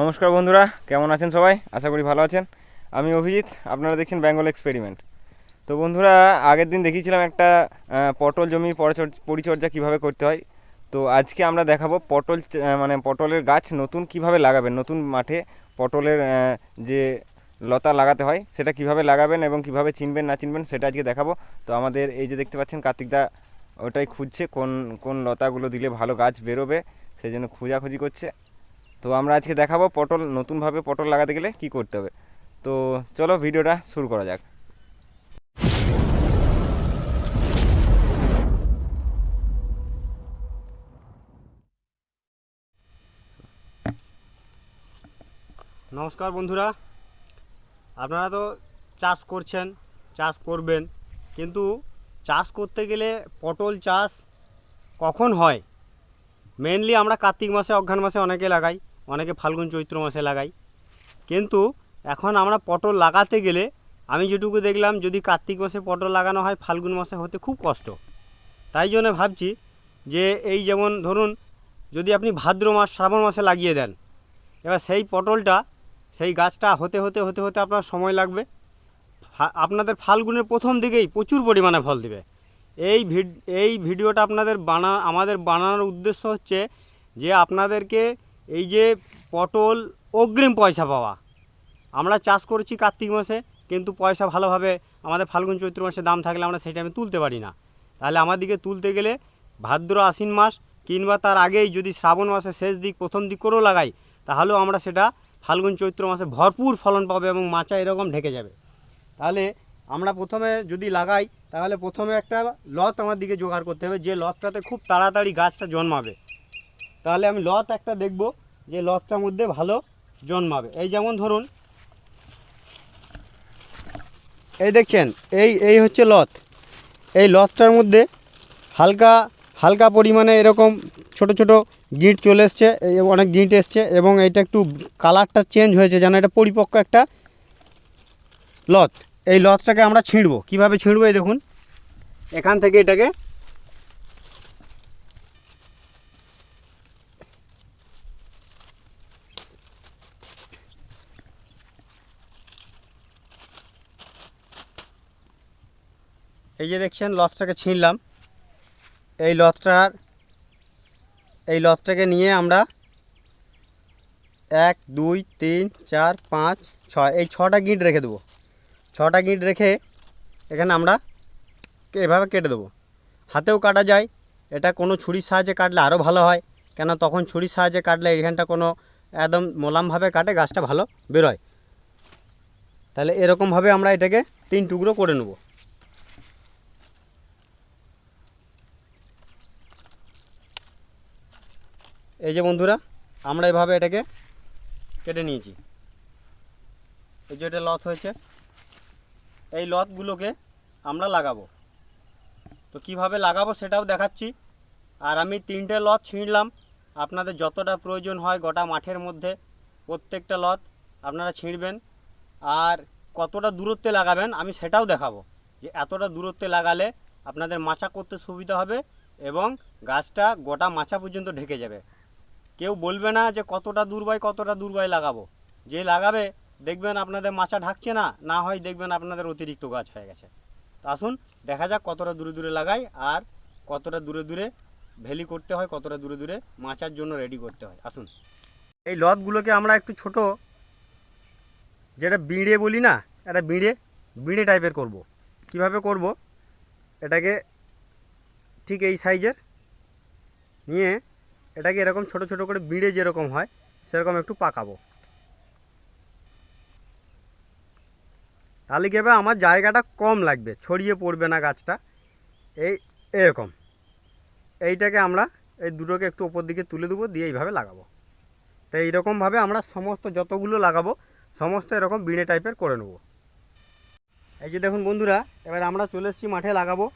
নমস্কার বন্ধুরা, কেমন আছেন সবাই? আশা করি ভালো আছেন। আমি অভিজিৎ, আপনারা দেখছেন বেঙ্গল এক্সপেরিমেন্ট তো বন্ধুরা, আগের দিন দেখিয়েছিলাম একটা পটল জমির পরিচর্যা কীভাবে করতে হয়। তো আজকে আমরা দেখাবো পটল মানে পটলের গাছ নতুন কীভাবে লাগাবেন, নতুন মাঠে পটলের যে লতা লাগাতে হয়, সেটা কীভাবে লাগাবেন এবং কীভাবে চিনবেন, না চিনবেন, সেটা আজকে দেখাবো। তো আমাদের এই যে দেখতে পাচ্ছেন কার্তিকদা ওটাই খুঁজছে, কোন কোন লতাগুলো দিলে ভালো গাছ বেরোবে, সেই জন্য খোঁজাখুঁজি করছে। তো আমরা আজকে দেখাবো পটল, নতুনভাবে পটল লাগাতে গেলে কি করতে হবে। তো চলো ভিডিওটা শুরু করা যাক। নমস্কার বন্ধুরা, আপনারা তো চাষ করছেন, চাষ করবেন, কিন্তু চাষ করতে গেলে পটল চাষ কখন হয়? মেনলি আমরা কার্তিক মাসে, অঘ্রাণ মাসে অনেকে লাগাই। অনেকে ফাল্গুন চৈত্র মাসে লাগাই। কিন্তু এখন আমরা পটল লাগাতে গেলে আমি যেটুকু দেখলাম, যদি কার্তিক মাসে পটল লাগানো হয়, ফাল্গুন মাসে হতে খুব কষ্ট। তাই জন্য ভাবছি যে এই যেমন ধরুন, যদি আপনি ভাদ্র মাস, শ্রাবণ মাসে লাগিয়ে দেন, এবার সেই পটলটা, সেই গাছটা হতে হতে হতে হতে আপনার সময় লাগবে। আপনাদের ফাল্গুনের প্রথম দিকেই প্রচুর পরিমাণে ফল দিবে। এই এই ভিডিওটা আপনাদের বানা, আমাদের বানানোর উদ্দেশ্য হচ্ছে যে আপনাদেরকে এই যে পটল, অগ্রিম পয়সা পাওয়া। আমরা চাষ করেছি কার্তিক মাসে, কিন্তু পয়সা ভালোভাবে আমাদের ফাল্গুন চৈত্র মাসে দাম থাকলে আমরা সেই টাইমে তুলতে পারি না। তাহলে আমাদেরকে তুলতে গেলে ভাদ্র আশ্বিন মাস কিংবা তার আগেই যদি শ্রাবণ মাসের শেষ দিক, প্রথম দিক করেও লাগাই, তাহলেও আমরা সেটা ফাল্গুন চৈত্র মাসে ভরপুর ফলন পাবে এবং মাচা এরকম ঢেকে যাবে। তাহলে আমরা প্রথমে যদি লাগাই, তাহলে প্রথমে একটা লত আমার দিকে জোগাড় করতে হবে, যে লতটাতে খুব তাড়াতাড়ি গাছটা জন্মাবে। তাহলে আমি লত একটা দেখব যে লতটার মধ্যে ভালো জন্মাবে। এই যেমন ধরুন, এই দেখছেন, এই এই হচ্ছে লত এই লতটার মধ্যে হালকা হালকা পরিমাণে এরকম ছোট ছোট গিঁট চলে এসছে অনেক গিঁট এসছে এবং এটা একটু কালারটা চেঞ্জ হয়েছে, যেন এটা পরিপক্ক একটা লত এই লতটাকে আমরা ছিঁড়বো। কীভাবে ছিঁড়বো এই দেখুন। এখান থেকে এটাকে এই যে দেখছেন, লতটাকে ছিঁড়লাম এই লতটার এই লতটাকে নিয়ে আমরা এক, দুই, তিন, চার, পাঁচ, ছয় এই ছটা গিঁট রেখে দেবো। ছটা গিঁট রেখে এখানে আমরা এভাবে কেটে দেবো। হাতেও কাটা যায়। এটা কোনো ছুরির সাহায্যে কাটলে আরও ভালো হয়। কেন তখন ছুরির সাহায্যে কাটলে এখানটা কোনো একদম মোলামভাবে কাটে, গাছটা ভালো বেরোয়। তাহলে এরকমভাবে আমরা এটাকে তিন টুকরো করে নেব। এই যে বন্ধুরা, আমরা এভাবে এটাকে কেটে নিয়েছি। এই যে এটা লত হয়েছে, এই লতগুলোকে আমরা লাগাবো। তো কীভাবে লাগাবো সেটাও দেখাচ্ছি। আর আমি তিনটে লত ছিঁড়লাম। আপনাদের যতটা প্রয়োজন হয় গোটা মাঠের মধ্যে প্রত্যেকটা লত আপনারা ছিঁড়বেন। আর কতটা দূরত্বে লাগাবেন আমি সেটাও দেখাবো। যে এতটা দূরত্বে লাগালে আপনাদের মাচা করতে সুবিধা হবে এবং গাছটা গোটা মাচা পর্যন্ত ঢেকে যাবে। কেউ বলবে না যে কতটা দূর বাই কতটা দূর বাই লাগাবো। যে লাগাবে, দেখবেন আপনাদের মাচা ঢাকছে না না হয় দেখবেন আপনাদের অতিরিক্ত গাছ হয়ে গেছে। তো আসুন, দেখা যাক কতটা দূরে দূরে লাগাই আর কতটা দূরে দূরে ভ্যালি করতে হয়, কতটা দূরে দূরে মাচার জন্য রেডি করতে হয়। আসুন। এই লতগুলোকে আমরা একটু ছোট, যেটা বিঁড়ে বলি না এটা বিঁড়ে বিঁড়ে টাইপের করব। কীভাবে করব? এটাকে ঠিক এই সাইজের নিয়ে এটাকে এরকম ছোট ছোট করে বিঁড়ে যেরকম হয়, সেরকম একটু পাকাবো। তাহলে কী হবে? আমার জায়গাটা কম লাগবে, ছড়িয়ে পড়বে না গাছটা। এই এরকম। এইটাকে আমরা এই দুটোকে একটু ওপর দিকে তুলে দেবো, দিয়ে এইভাবে লাগাবো। তো এইরকমভাবে আমরা সমস্ত যতগুলো লাগাবো, সমস্ত এরকম বিড়ে টাইপের করে নেব। এই যে দেখুন বন্ধুরা, এবার আমরা চলে এসেছি মাঠে লাগাবো।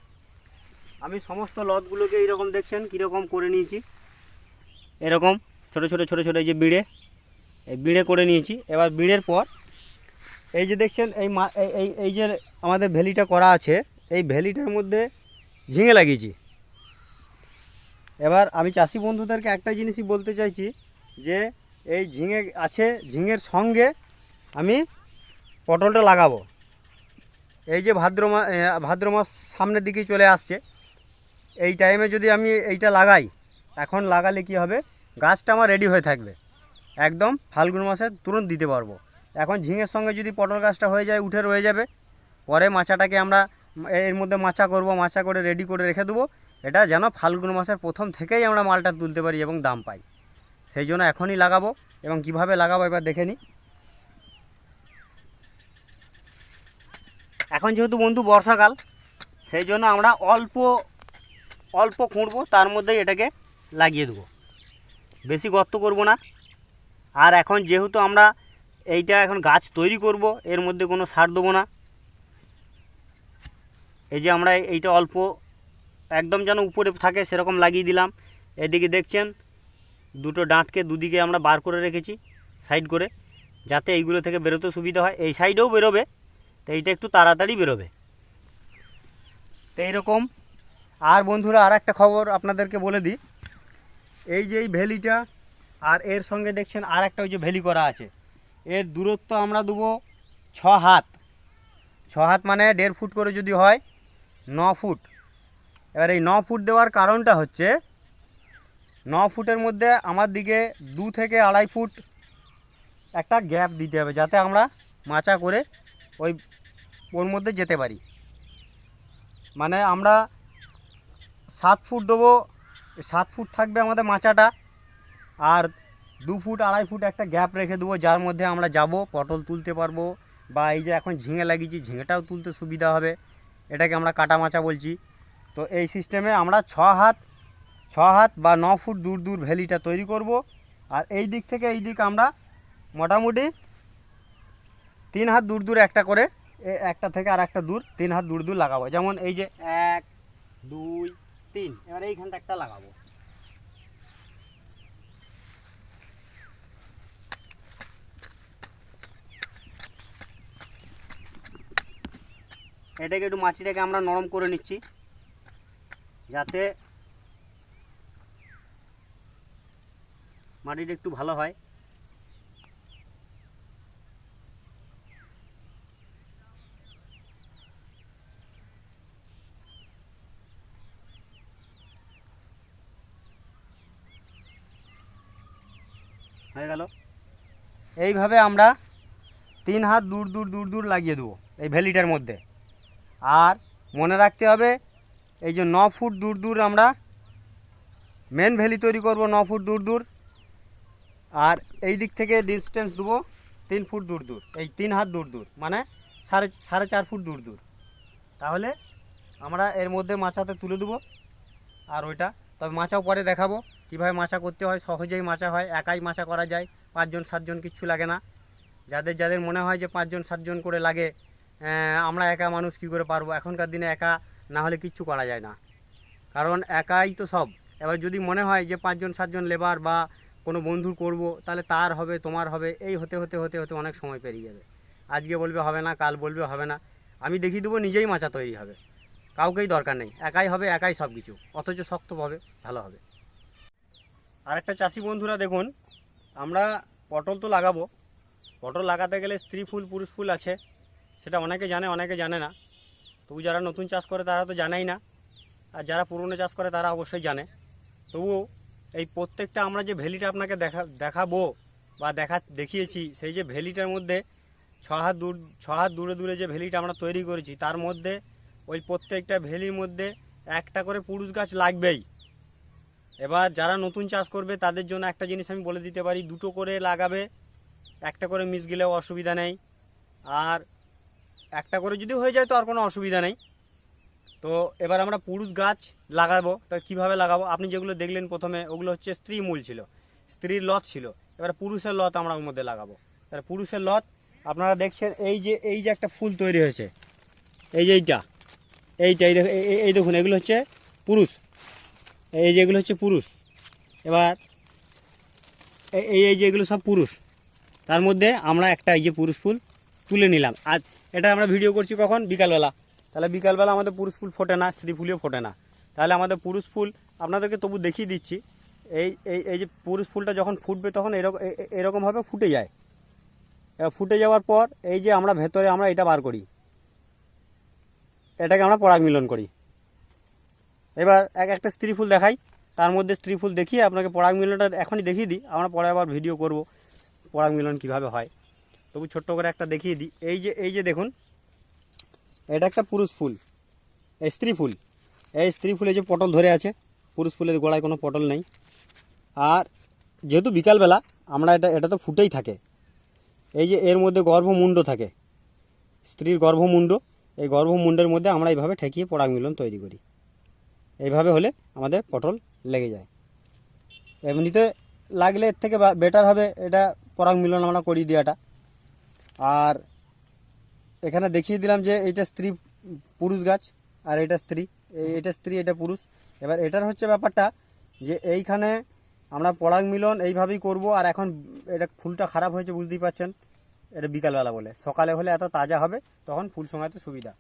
আমি সমস্ত লতগুলোকে এইরকম দেখছেন, কীরকম করে নিয়েছি। এরকম ছোট ছোট ছোট ছোট এই যে বিড়ে, এই বিড়ে করে নিয়েছি। এবার বিড়ের পর এই যে দেখছেন, এই মা, এই- এই যে আমাদের ভ্যালিটা করা আছে, এই ভ্যালিটার মধ্যে ঝিঙে লাগিয়েছি। এবার আমি চাষি বন্ধুদেরকে একটা জিনিসই বলতে চাইছি যে, এই ঝিঙে আছে, ঝিঙের সঙ্গে আমি পটলটা লাগাবো। এই যে ভাদ্র মাস ভাদ্র মাস সামনের দিকেই চলে আসছে। এই টাইমে যদি আমি এইটা লাগাই এখন লাগালে কি হবে? গাছটা আমার রেডি হয়ে থাকবে। একদম ফাল্গুন মাসে তুরন্ত দিতে পারব। এখন ঝিঙের সঙ্গে যদি পটল গাছটা হয়ে যায়, উঠে রয়ে যাবে, পরে মাচাটাকে আমরা এর মধ্যে মাচা করব, মাচা করে রেডি করে রেখে দেবো। এটা যেন ফাল্গুন মাসের প্রথম থেকেই আমরা মালটা তুলতে পারি এবং দাম পাই। সেই জন্য এখনই লাগাবো এবং কীভাবে লাগাবো এবার দেখে নিই। এখন যেহেতু বন্ধু বর্ষাকাল, সেই জন্য আমরা অল্প অল্প খুঁড়বো, তার মধ্যেই এটাকে লাগিয়ে দেবো। বেশি গর্ত করব না। আর এখন যেহেতু আমরা এইটা এখন গাছ তৈরি করব, এর মধ্যে কোনো সার দেবো না। এই যে আমরা এইটা অল্প একদম যেন উপরে থাকে সেরকম লাগিয়ে দিলাম। এদিকে দেখছেন, দুটো ডাঁটকে দুদিকে আমরা বার করে রেখেছি সাইড করে, যাতে এইগুলো থেকে বেরোতে সুবিধা হয়। এই সাইডেও বেরোবে, তো এইটা একটু তাড়াতাড়ি বেরোবে। তো এইরকম। আর বন্ধুরা আর একটা খবর আপনাদেরকে বলে দিই। এই যে এই ভ্যালিটা, আর এর সঙ্গে দেখছেন আর একটা ওই যে ভ্যালি করা আছে। এর দূরত্ব আমরা দেবো ছ হাত। ছ হাত মানে দেড় ফুট করে যদি হয়, ন ফুট। এবার এই ন ফুট দেওয়ার কারণটা হচ্ছে, ন ফুটের মধ্যে আমার দিকে দু থেকে আড়াই ফুট একটা গ্যাপ দিতে হবে, যাতে আমরা মাচা করে ওই ওর মধ্যে যেতে পারি। মানে আমরা সাত ফুট দেবো সাত ফুট থাকবে আমাদের মাচাটা আর দু ফুট, আড়াই ফুট একটা গ্যাপ রেখে দেবো, যার মধ্যে আমরা যাব, পটল তুলতে পারব বা এই যে এখন ঝিঙে লাগিয়েছি, ঝিঙেটাও তুলতে সুবিধা হবে। এটাকে আমরা কাটা মাচা বলছি। তো এই সিস্টেমে আমরা ছ হাত ছ হাত বা ন ফুট দূর দূর ভ্যালিটা তৈরি করব। আর এই দিক থেকে এই দিক আমরা মোটামুটি তিন হাত দূর দূর একটা করে একটা থেকে আর একটা দূর তিন হাত দূর দূর লাগাবো। যেমন এই যে এক, দুই তিন, এবার এইখানটা একটা লাগাবো। এটাকে একটু মাটিটাকে আমরা নরম করে নিচ্ছি, যাতে মাটিটা একটু ভালো হয়। হয়ে গেল। এইভাবে আমরা তিন হাত দূর দূর দূর দূর লাগিয়ে দেবো এই ভ্যালিটার মধ্যে। আর মনে রাখতে হবে, এই যে ন ফুট দূর দূর আমরা মেন ভ্যালি তৈরি করব ন ফুট দূর দূর। আর এই দিক থেকে ডিস্টেন্স দেবো তিন ফুট দূর দূর, এই তিন হাত দূর দূর মানে সাড়ে সাড়ে চার ফুট দূর দূর। তাহলে আমরা এর মধ্যে মাচাতে তুলে দেবো। আর ওইটা, তবে মাছাও পরে দেখাবো। কীভাবে মাচা করতে হয়, সহজেই মাচা হয়, একাই মাচা করা যায়, পাঁচজন, সাতজন কিচ্ছু লাগে না। যাদের যাদের মনে হয় যে পাঁচজন, সাতজন করে লাগে আমরা একা মানুষ কী করে পারব? এখনকার দিনে একা না হলে কিচ্ছু করা যায় না। কারণ একাই তো সব। এবার যদি মনে হয় যে পাঁচজন, সাতজন লেবার বা কোনো বন্ধু করব, তাহলে তার হবে, তোমার হবে, এই হতে হতে হতে হতে অনেক সময় পেরিয়ে যাবে। আজকে বলবে হবে না, কাল বলবে হবে না। আমি দেখিয়ে দেবো, নিজেই মাচা তৈরি হবে। কাউকেই দরকার নেই। একাই হবে, একাই সব কিছু অথচ শক্তভাবে ভালো হবে। আর একটা চাষি বন্ধুরা দেখুন, আমরা পটল তো লাগাবো। পটল লাগাতে গেলে স্ত্রী ফুল, পুরুষ ফুল আছে, সেটা অনেকে জানে অনেকে জানে না। তবু যারা নতুন চাষ করে তারা তো জানেই না, আর যারা পুরনো চাষ করে তারা অবশ্যই জানে। তবুও এই প্রত্যেকটা আমরা যে ভ্যালিটা আপনাকে দেখা, দেখাবো বা দেখা, দেখিয়েছি, সেই যে ভ্যালিটার মধ্যে ছ হাত দূর ছ হাত দূরে দূরে যে ভ্যালিটা আমরা তৈরি করেছি, তার মধ্যে ওই প্রত্যেকটা ভ্যালির মধ্যে একটা করে পুরুষ গাছ লাগবেই। এবার যারা নতুন চাষ করবে তাদের জন্য একটা জিনিস আমি বলে দিতে পারি দুটো করে লাগাবে একটা করে মিস গেলেও অসুবিধা নেই আর একটা করে যদি হয়ে যায় তো আর কোনো অসুবিধা নেই তো এবার আমরা পুরুষ গাছ লাগাবো তা কীভাবে লাগাবো আপনি যেগুলো দেখলেন প্রথমে ওগুলো হচ্ছে স্ত্রী মূল ছিল স্ত্রীর লত ছিল এবার পুরুষের লত আমরা ওর মধ্যে লাগাবো তাহলে পুরুষের লত আপনারা দেখছেন এই যে এই যে একটা ফুল তৈরি হয়েছে এই যে এইটা এইটা এই দেখুন এগুলো হচ্ছে পুরুষ এই যে এগুলো হচ্ছে পুরুষ। এবার এই- এই এই যে এগুলো সব পুরুষ, তার মধ্যে আমরা একটা এই যে পুরুষ ফুল তুলে নিলাম। আর এটা আমরা ভিডিও করছি কখন? বিকালবেলা। তাহলে বিকালবেলা আমাদের পুরুষ ফুল ফোটে না, স্ত্রী ফুলিও ফোটে না। তাহলে আমাদের পুরুষ ফুল, আপনাদেরকে তবু দেখিয়ে দিচ্ছি, এই এই এই যে পুরুষ ফুলটা যখন ফুটবে তখন এরকম এরকমভাবে ফুটে যায়। এবার ফুটে যাওয়ার পর এই যে আমরা ভেতরে আমরা এটা বার করি। এটাকে আমরা পরাগ মিলন করি। এবার এক একটা স্ত্রী ফুল দেখাই। তার মধ্যে স্ত্রী ফুল দেখিয়ে আপনাকে পরাগ মিলনটা এখনই দেখিয়ে দিই। আমরা পরে আবার ভিডিও করব পরাগ মিলন কীভাবে হয়। তবু ছোট্ট করে একটা দেখিয়ে দিই। এই যে এই যে দেখুন, এটা একটা পুরুষ ফুল, এই স্ত্রী ফুল। এই স্ত্রী ফুলে যে পটল ধরে আছে, পুরুষ ফুলের গোড়ায় কোনো পটল নেই। আর যেহেতু বিকালবেলা, আমরা এটা এটা তো ফুটেই থাকে। এই যে এর মধ্যে গর্ভমুণ্ড থাকে। স্ত্রীর গর্ভমুণ্ড, এই গর্ভমুণ্ডের মধ্যে আমরা এইভাবে ঠেকিয়ে পরাগ মিলন তৈরি করি। এইভাবে হলে আমাদের পটল লেগে যায়। এমনিতে লাগলে এর থেকে বেটার হবে, এটা পরাগ মিলন আমরা করিয়ে দেওয়াটা আর এখানে দেখিয়ে দিলাম যে এইটা স্ত্রী পুরুষ গাছ, আর এটা স্ত্রী। এটা স্ত্রী, এটা পুরুষ। এবার এটার হচ্ছে ব্যাপারটা যে এইখানে আমরা পরাগ মিলন এইভাবেই করব, আর এখন এটা ফুলটা খারাপ হয়েছে বুঝতেই পারছেন, এটা বিকালবেলা বলে। সকালে হলে এত তাজা হবে, তখন ফুল সঙ্গাতে সুবিধা।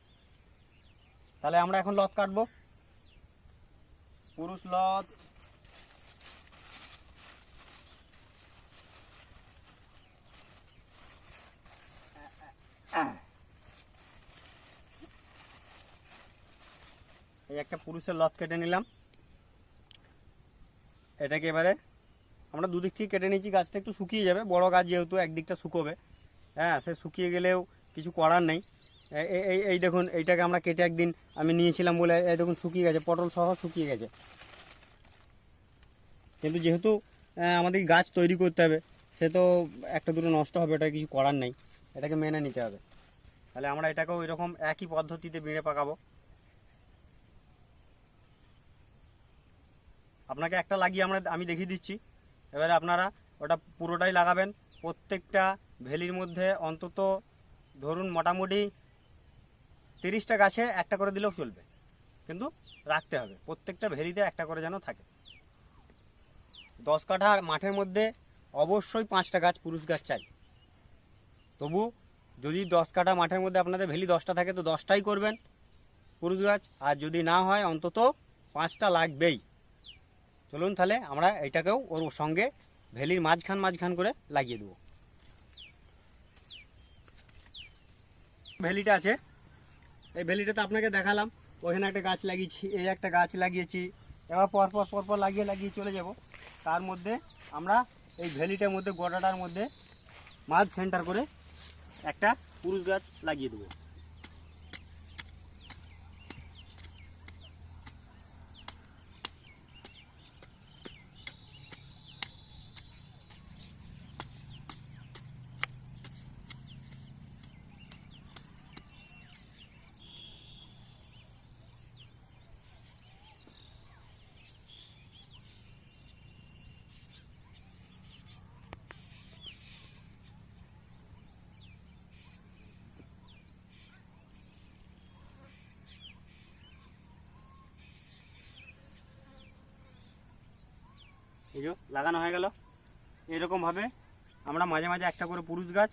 তাহলে আমরা এখন লত কাটবো। পুরুষ লত এই একটা পুরুষের লত কেটে নিলাম। এটাকে এবারে আমরা দুদিক থেকে কেটে নিয়েছি, গাছটা একটু শুকিয়ে যাবে। বড় গাছ যেহেতু একদিকটা শুকোবে। হ্যাঁ সে শুকিয়ে গেলেও কিছু করার নেই। এ- এ- এই এই দেখুন, এইটাকে আমরা কেটে একদিন আমি নিয়েছিলাম বলে এই দেখুন শুকিয়ে গেছে, পটল সহ শুকিয়ে গেছে। কিন্তু যেহেতু আমাদের গাছ তৈরি করতে হবে, সে তো একটা দুটো নষ্ট হবে, এটা কিছু করার নেই, এটাকে মেনে নিতে হবে। তাহলে আমরা এটাকেও এরকম একই পদ্ধতিতে বিড়ে পাকাবো। আপনাকে একটা লাগিয়ে আমরা, আমি দেখিয়ে দিচ্ছি। এবারে আপনারা ওটা পুরোটাই লাগাবেন। প্রত্যেকটা ভ্যালির মধ্যে অন্তত ধরুন মোটামুটি তিরিশটা গাছে একটা করে দিলেও চলবে। কিন্তু রাখতে হবে। প্রত্যেকটা ভেলিতে একটা করে যেন থাকে। দশ কাঠা মাঠের মধ্যে অবশ্যই পাঁচটা গাছ পুরুষ গাছ চাই। তবু যদি দশ কাঠা মাঠের মধ্যে আপনাদের ভেলি দশটা থাকে, তো দশটাই করবেন পুরুষ গাছ। আর যদি না হয়, অন্তত পাঁচটা লাগবেই। চলুন তাহলে আমরা এটাকেও ওর সঙ্গে ভেলির মাঝখান মাঝখান করে লাগিয়ে দেবো। ভেলিটা আছে। এই ভ্যালিটাতে আপনাকে দেখালাম। ওইখানে একটা গাছ লাগিয়েছি, এই একটা গাছ লাগিয়েছি। এবার পরপর পর পর পর লাগিয়ে লাগিয়ে চলে যাব। তার মধ্যে আমরা এই ভ্যালিটার মধ্যে, গোটাটার মধ্যে মাছ সেন্টার করে একটা পুরুষ গাছ লাগিয়ে দেবো। এই যে লাগানো হয়ে গেল। এরকমভাবে আমরা মাঝে মাঝে একটা করে পুরুষ গাছ,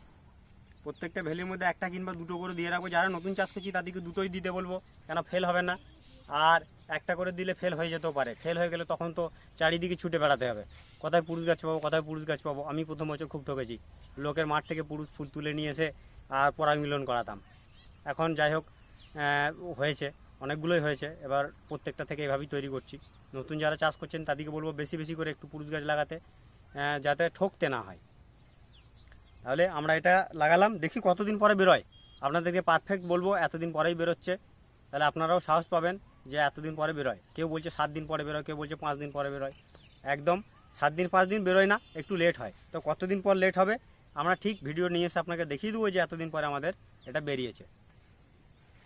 প্রত্যেকটা ভ্যালির মধ্যে একটা কিংবা দুটো করে দিয়ে রাখব। যারা নতুন চাষ করছি তাদেরকে দুটোই দিতে বলব, কেন ফেল হবে না? আর একটা করে দিলে ফেল হয়ে যেতেও পারে। ফেল হয়ে গেলে তখন তো চারিদিকে ছুটে বেড়াতে হবে। কোথায় পুরুষ গাছ পাবো, কোথায় পুরুষ গাছ পাবো? আমি প্রথম বছর খুব ঠকেছি। লোকের মাঠ থেকে পুরুষ ফুল তুলে নিয়ে এসে আর পরাগ মিলন করাতাম। এখন যাই হোক হয়েছে। অনেকগুলোই হয়েছে। এবার প্রত্যেকটা থেকে এভাবেই তৈরি করছি। নতুন যারা চাষ করছেন তাদেরকে বলব বেশি বেশি করে একটু পুরুষ গাছ লাগাতে যাতে ঠকতে না হয়। তাহলে আমরা এটা লাগালাম, দেখি কতদিন পরে বেরোয়। আপনাদেরকে পারফেক্ট বলব, এতদিন পরেই বেরোচ্ছে। তাহলে আপনারাও সাহস পাবেন যে এতদিন পরে বেরোয়। কেউ বলছে সাত দিন পরে বেরোয়, কেউ বলছে পাঁচ দিন পরে বেরোয়। একদম সাত দিন, পাঁচ দিন বেরোয় না, একটু লেট হয়। তো কতদিন পর লেট হবে, আমরা ঠিক ভিডিও নিয়ে এসে আপনাকে দেখিয়ে দেবো যে এতদিন পরে আমাদের এটা বেরিয়েছে।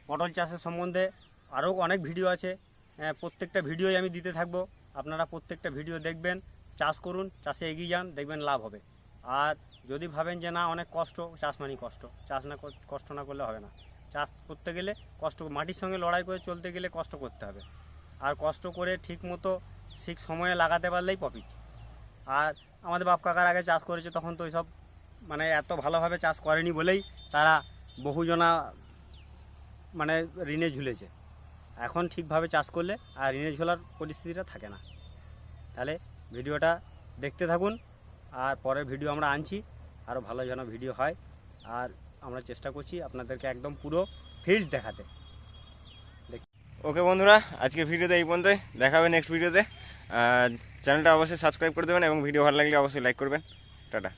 পটল চাষের সম্বন্ধে আরও অনেক ভিডিও আছে। আহ, প্রত্যেকটা ভিডিওই আমি দিতে থাকব। আপনারা প্রত্যেকটা ভিডিও দেখবেন চাষ করুন চাষে এগিয়ে যান দেখবেন লাভ হবে। আর যদি ভাবেন যে না অনেক কষ্ট চাষ মানেই কষ্ট। চাষ না কষ্ট না করলে হবে না। চাষ করতে গেলে কষ্ট মাটির সঙ্গে লড়াই করে চলতে গেলে কষ্ট করতে হবে। আর কষ্ট করে ঠিক মতো ঠিক সময়ে লাগাতে পারলেই প্রফিট আর আমাদের বাপ কাকার আগে চাষ করেছে তখন তো ওইসব মানে এত ভালোভাবে চাষ করেনি বলেই তারা বহুজনা মানে ঋণে ঝুলেছে। এখন ঠিকভাবে চাষ করলে আর ঋণে ঝোলার পরিস্থিতিটা থাকে না। তাহলে ভিডিওটা দেখতে থাকুন, আর পরের ভিডিও আমরা আনছি, আরও ভালো যেন ভিডিও হয়, আর আমরা চেষ্টা করছি আপনাদেরকে একদম পুরো ফিল্ড দেখাতে। ওকে বন্ধুরা আজকে ভিডিওতে এই পর্যন্তই। দেখা হবে নেক্সট ভিডিওতে। চ্যানেলটা অবশ্যই সাবস্ক্রাইব করে দেবেন এবং ভিডিও ভালো লাগলে অবশ্যই লাইক করবেন। টাটা।